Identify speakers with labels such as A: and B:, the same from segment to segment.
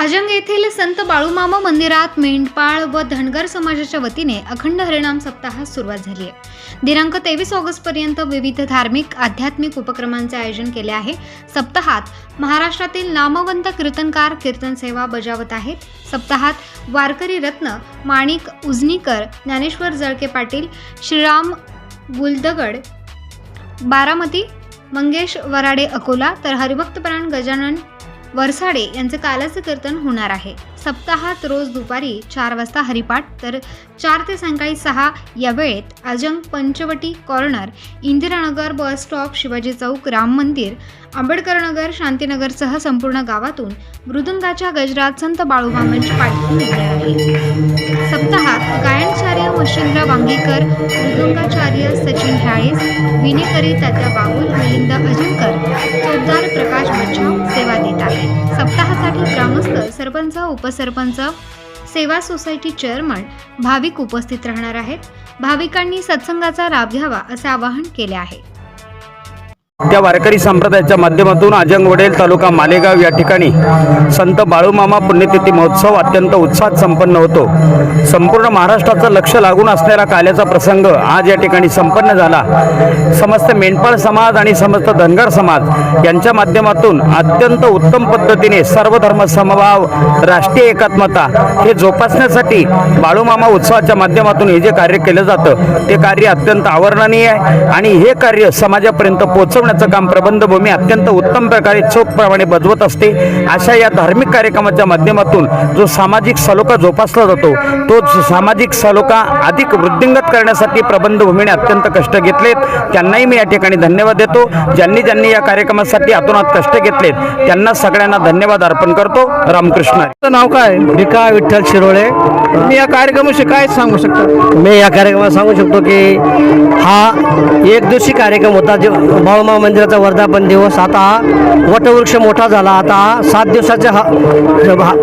A: अजंग येथील संत बाळूमामा मंदिरात मेंढपाळ व धनगर समाजाच्या वतीने अखंड हरिणाम सप्ताहास सुरुवात झाली आहे. दिनांक तेवीस ऑगस्टपर्यंत विविध धार्मिक आध्यात्मिक उपक्रमांचे आयोजन केले आहे. सप्ताहात महाराष्ट्रातील नामवंत कीर्तनकार कीर्तन सेवा बजावत आहेत. सप्ताहात वारकरी रत्न माणिक उजनीकर ज्ञानेश्वर जळके पाटील श्रीराम गुलदगड बारामती मंगेश वराडे अकोला तर हरिभक्तप्राण गजानन वरसाडे यांचं कालाचं कीर्तन होणार आहे. सप्ताहात रोज दुपारी चार वाजता हरिपाठ तर चार ते सायंकाळी सहा या वेळेत Ajang Panchavati corner Indiranagar bus stop Shivaji Chowk Ram Mandir Ambedkarnagar शांतीनगरसह संपूर्ण गावातून मृदुंगाच्या गजरात संत बाळूबा मंच पाठवून निघणार आहे. सप्ताहात गायनचार्य मशिंद्र वांगीकर मृदुंगाचार्य सचिन ढाळीस विनेकरी तात्या बाबुल मिलिंद अजिंकर चौदार प्रकाश बच्चाव सेवा देत आहे सप्ताहासाठी ग्रामस्थ सरपंच उपसरपंच सेवा सोसायटी चेअरमन भाविक उपस्थित राहणार आहेत. भाविकांनी सत्संगाचा लाभ घ्यावा असे आवाहन केले आहे.
B: त्या वारकरी संप्रदायाच्या माध्यमातून अजंगवडेल तालुका मालेगाव या ठिकाणी संत बाळूमामा पुण्यतिथी महोत्सव अत्यंत उत्साहात संपन्न होतो. संपूर्ण महाराष्ट्राचं लक्ष लागून असलेला काल्याचा प्रसंग आज या ठिकाणी संपन्न झाला. समस्त मेंढपाळ समाज आणि समस्त धनगर समाज यांच्या माध्यमातून अत्यंत उत्तम पद्धतीने सर्व धर्म समभाव राष्ट्रीय एकात्मता हे जोपासण्यासाठी बाळूमामा उत्सवाच्या माध्यमातून हे जे कार्य केलं जातं ते कार्य अत्यंत आवर्णनीय आहे आणि हे कार्य समाजापर्यंत पोहोचवण्याचं काम प्रबंधभूमी अत्यंत उत्तम प्रकारे चोखप्रमाणे बजवत असते. अशा या धार्मिक कार्यक्रमाच्या माध्यमातून जो सामाजिक सलोखा जोपासला जातो तो ज- सामाजिक सलोखा अधिक वृद्धिंगत करण्यासाठी प्रबंधभूमीने अत्यंत कष्ट घेतलेत. त्यांनाही मी या ठिकाणी धन्यवाद देतो. ज्यांनी ज्यांनी या कार्यक्रमासाठी आतोनात कष्ट घेतलेत त्यांना सगळ्यांना धन्यवाद अर्पण करतो. रामकृष्ण
C: नाव काय?
D: भिका विठ्ठल शिरोळे.
C: तुम्ही या कार्यक्रमाविषयी काय सांगू शकता?
D: मी या कार्यक्रमात सांगू शकतो की हा एक दिवशी कार्यक्रम होता जो बाळूमा मंदिराचा वर्धापन दिवस आता वटवृक्ष मोठा झाला. आता सात दिवसाच्या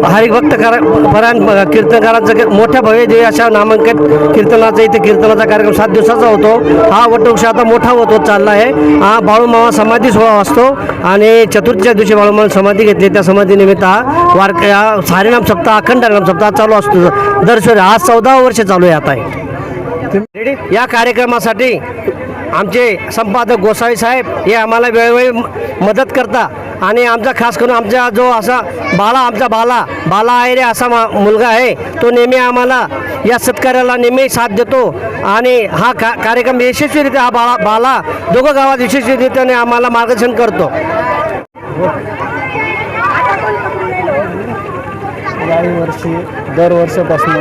D: हरिभक्त करा परायण कीर्तनकारांचं मोठ्या भव्य देवी अशा नामांकित कीर्तनाचा इथे कीर्तनाचा कार्यक्रम सात दिवसाचा होतो. हा वटवृक्ष आता मोठा होत होत चालला आहे. हा बाळूमामा समाधी सोहळा असतो आणि चतुर्थीच्या दिवशी बाळूमामा समाधी घेतली. त्या समाधीनिमित्त हा वारक हा हरिनाम सप्ताह अखंड हरिनाम सप्ताह चालू असतो. दर आज चौदा वर्ष चालू आहे आता या कार्यक्रमासाठी आमचे संपादक गोसावी साहेब हे आम्हाला वेळोवेळी मदत करता. आणि आमचा खास करून आमचा जो असा बाला आमचा बाला बाला आयरे असा मा- मुलगा आहे तो नेहमी आम्हाला या सत्कार्याला नेहमी साथ देतो. आणि हा का कार्यक्रम यशस्वीरित्या हा बाळा बाला दोघं गावात यशस्वीरित्याने आम्हाला मार्गदर्शन करतो.
E: याही वर्षी दरवर्षापासून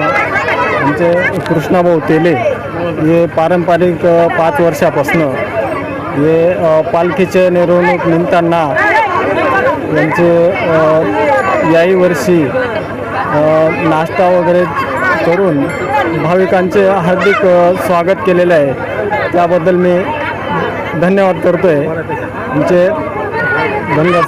E: आमचे कृष्णाभाऊ तेले हे पारंपरिक पाच वर्षापासून हे पालखीचे मिरवणूक निघताना यांचे याही वर्षी नाश्ता वगैरे करून भाविकांचे हार्दिक स्वागत केलेले आहे. त्याबद्दल मी धन्यवाद करतो आहे आमचे धन्यवाद.